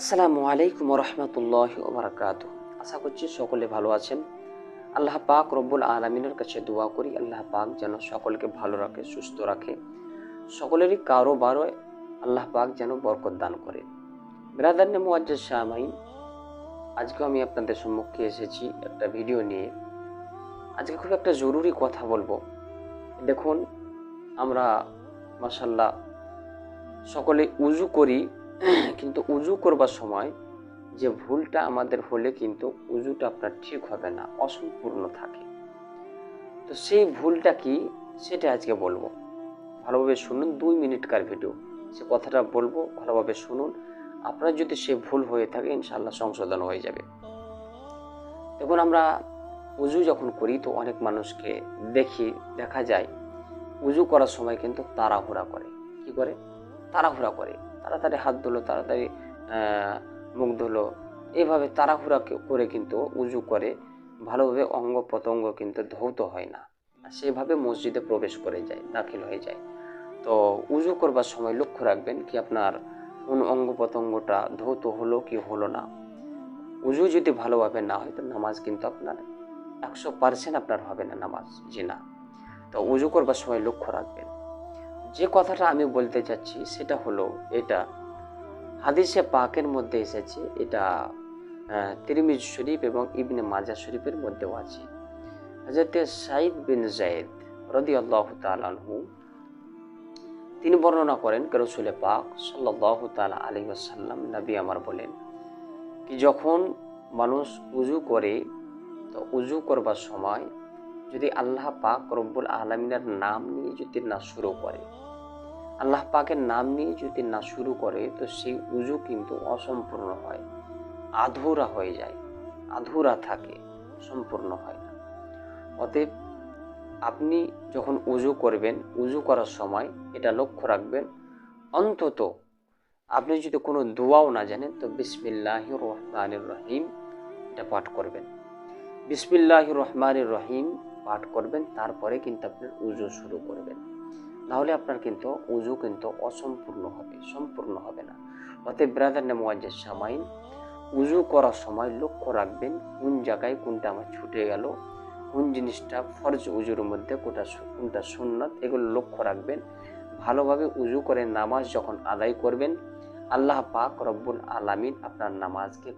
আসসালামু আলাইকুম রহমতুল্লাহ ওবরাকাত আশা করছি সকলে ভালো আছেন। আল্লাহ পাক রব্বুল আলমিনের কাছে দোয়া করি, আল্লাহ পাক যেন সকলকে ভালো রাখে, সুস্থ রাখে। সকলেরই কারোবারও আল্লাহ পাক যেন বরকত দান করে। বিরাদান্নে মুআজ্জাজ শাহমাইন আজকে আমি আপনাদের সম্মুখে এসেছি একটা ভিডিও নিয়ে। আজকে খুব একটা জরুরি কথা বলব। দেখুন, আমরা মাসাল্লাহ সকলে উজু করি কিন্তু উজু করবার সময় যে ভুলটা আমাদের হলে কিন্তু উজুটা আপনার ঠিক হবে না, অসম্পূর্ণ থাকে। তো সেই ভুলটা কি সেটা আজকে বলব। ভালোভাবে শুনুন, দুই মিনিটকার ভিডিও, সে কথাটা বলব, ভালোভাবে শুনুন। আপনার যদি সে ভুল হয়ে থাকে ইনশাল্লাহ সংশোধন হয়ে যাবে। দেখুন, আমরা উজু যখন করি তো অনেক মানুষকে দেখি, দেখা যায়, উজু করার সময় কিন্তু তাড়াহুড়া করে। কি করে? তাড়াহুড়া করে। তাড়াতাড়ি হাত ধুলো, তাড়াতাড়ি মুখ ধুলো। এভাবে তাড়াহুড়া করে কিন্তু উজু করে, ভালোভাবে অঙ্গ প্রত্যঙ্গ কিন্তু ধৌত হয় না। সেভাবে মসজিদে প্রবেশ করে যায়, দাখিল হয়ে যায়। তো উজু করবার সময় লক্ষ্য রাখবেন কি আপনার কোন অঙ্গ প্রত্যঙ্গটা ধৌত হলো কি হলো না। উজু যদি ভালোভাবে না হয় তো নামাজ কিন্তু আপনার একশো পার্সেন্ট আপনার হবে না নামাজ জি না তো উজু করবার সময় লক্ষ্য রাখবেন। যে কথাটা আমি বলতে চাচ্ছি সেটা হলো এটা। হাদিসে পাকের মধ্যে এসেছে, এটা তিরমিজ শরীফ এবং ইবনে মাজা শরীফের মধ্যেও আছে। হজরত সাইদ বিন জায়েদ রদি আল্লাহ তালহু তিনি বর্ণনা করেন রসুলে পাক সাল্লাহ তালা আলী আসাল্লাম নবী আমার বলেন কি যখন মানুষ উজু করে, তো উজু করবার সময় যদি আল্লাহ পাক রব্বুল আলমিনের নাম নিয়ে যদি না শুরু করে, আল্লাহ পাকের নাম নিয়ে যদি না শুরু করে, তো সেই উজু কিন্তু অসম্পূর্ণ হয়, আধুরা হয়ে যায়, আধুরা থাকে, সম্পূর্ণ হয় না। অতএব আপনি যখন উজু করবেন, উজু করার সময় এটা লক্ষ্য রাখবেন, অন্তত আপনি যদি কোনো দোয়াও না জানেন, তো বিসমিল্লাহ রহমানির রহিম এটা পাঠ করবেন। বিসমিল্লাহ রহমানির রহিম পাঠ করবেন, তারপরে কিন্তু আপনি উজু শুরু করবেন। নাহলে আপনার কিন্তু উজু কিন্তু অসম্পূর্ণ হবে, সম্পূর্ণ হবে না। অতএব ব্রাদার নেমোয়াজের সামাইন, উজু করার সময় লক্ষ্য রাখবেন কোন জায়গায় কোনটা আমার ছুটে গেল, কোন জিনিসটা ফরজ উজুর মধ্যে, কোনটা কোনটা সুন্নত, এগুলো লক্ষ্য রাখবেন। ভালোভাবে উজু করে নামাজ যখন আদায় করবেন, আল্লাহ পাক রব্বুল আলামিন আপনার নামাজকে